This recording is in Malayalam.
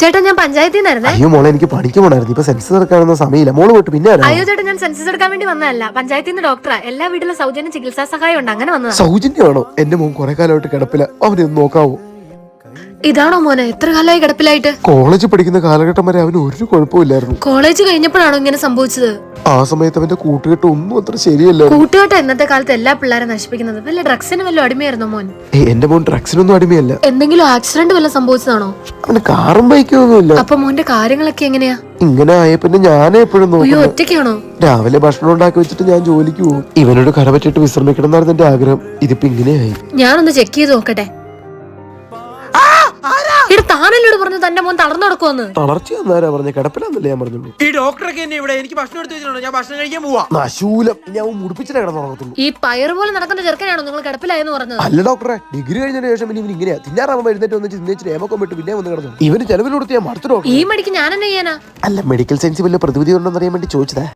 ചേട്ടാ ഞാൻ പഞ്ചായത്തിൽ നിന്നായിരുന്നേ അയ്യോ മോളെ എനിക്ക് പണിക്ക് പോണായിരുന്നു. ഇപ്പൊ സെൻസസ് എടുക്കാനൊന്നും സമയമില്ല. മോൾ പോയിട്ട് പിന്നെ വരാം. അയ്യോ ചേട്ടാ ഞാൻ സെൻസസ് എടുക്കാൻ വേണ്ടി വന്നതല്ല. പഞ്ചായത്തിൽ നിന്ന് ഡോക്ടറാ എല്ലാ വീട്ടിലും സൗജന്യ ചികിത്സാ സഹായം ഉണ്ട്? അങ്ങനെ വന്നതാ. സൗജന്യമാണോ? എന്റെ മോൻ കുറെ കാലമായിട്ട് കിടപ്പില്ല അവനെ ഒന്ന് നോക്കാവോ? ഇതാണോ മോനെ? എത്ര കാലമായി കിടപ്പിലായിട്ട്? കോളേജ് പഠിക്കുന്ന കാലഘട്ടം വരെ അവന് ഒരു കുഴപ്പമില്ലായിരുന്നു. കോളേജ് കഴിഞ്ഞപ്പോഴാണോ ഇങ്ങനെ സംഭവിച്ചത്? ആ സമയത്ത് അവന്റെ കൂട്ടുകെട്ട് ഒന്നും അത്ര ശരിയല്ല കൂട്ടുകെട്ട് ഇന്നത്തെ കാലത്ത് എല്ലാ പിള്ളേരെ നശിപ്പിക്കുന്നത് വല്ല ഡ്രഗ്സിന് വല്ല അടിമയായിരുന്നോ മോൻ? എന്റെ മോൻ ഡ്രഗ്സിനൊന്നും അടിമയല്ല. എന്തെങ്കിലും ആക്സിഡന്റ് വല്ല സംഭവിച്ചതാണോ? അവന് കാറും ബൈക്കും ഒന്നുമില്ല അപ്പൊ മോന്റെ കാര്യങ്ങളൊക്കെ എങ്ങനെയാ? ഇങ്ങനെ ആയ പിന്നെ ഞാനേ എപ്പോഴും ഒറ്റയ്ക്കാണോ? രാവിലെ ഭക്ഷണം ഉണ്ടാക്കി വെച്ചിട്ട് ഞാൻ ജോലിക്ക് പോകും. ഇവനോട് കട പറ്റിയിട്ട് വിശ്രമിക്കണം എന്നായിരുന്നു എന്റെ ആഗ്രഹം. ഇതിപ്പോ ഇങ്ങനെയായി. ഞാനൊന്ന് ചെക്ക് ചെയ്ത് നോക്കട്ടെ. താനല്ലോട് പറഞ്ഞു തന്റെ മോൻ തളർന്നു പറഞ്ഞ കിടപ്പിലാന്നല്ലേ ഞാൻ പറഞ്ഞുള്ളൂ. ഈ ഡോക്ടറൊക്കെ എന്നെ ഇവിടെ എനിക്ക് ഭക്ഷണം എടുത്ത് വെച്ചിട്ടുണ്ടോ. ഞാൻ ഭക്ഷണം കഴിക്കാൻ പോവാ. നശൂലം ഞാൻ മുടിപ്പിച്ചിട്ട് കിടന്നുറങ്ങത്തുള്ളൂ ഈ പയർ പോലെ നടക്കുന്ന ചെറുക്കനാണോ നിങ്ങൾ കിടപ്പിലായെന്ന് പറഞ്ഞത്? അല്ല ഡോക്ടറെ ഡിഗ്രി കഴിഞ്ഞതിന് ശേഷം ഇനി ഇവൻ ഇങ്ങനെയാ. തിന്നാറാകുമ്പോൾ എഴുന്നേറ്റ് വന്നിട്ട് വിട്ട് പിന്നെ വന്ന് കിടന്നു. ഇവന് ചെലവിൽ കൊടുത്ത് ഞാൻ മടുത്തു ഡോക്ടർ ഈ മടിക്ക് ഞാൻ എന്നെ ചെയ്യാനാ? അല്ല മെഡിക്കൽ സയൻസ് വലിയ പ്രതിവിധി ഉണ്ടോന്നറിയാൻ വേണ്ടി ചോദിച്ചതാ.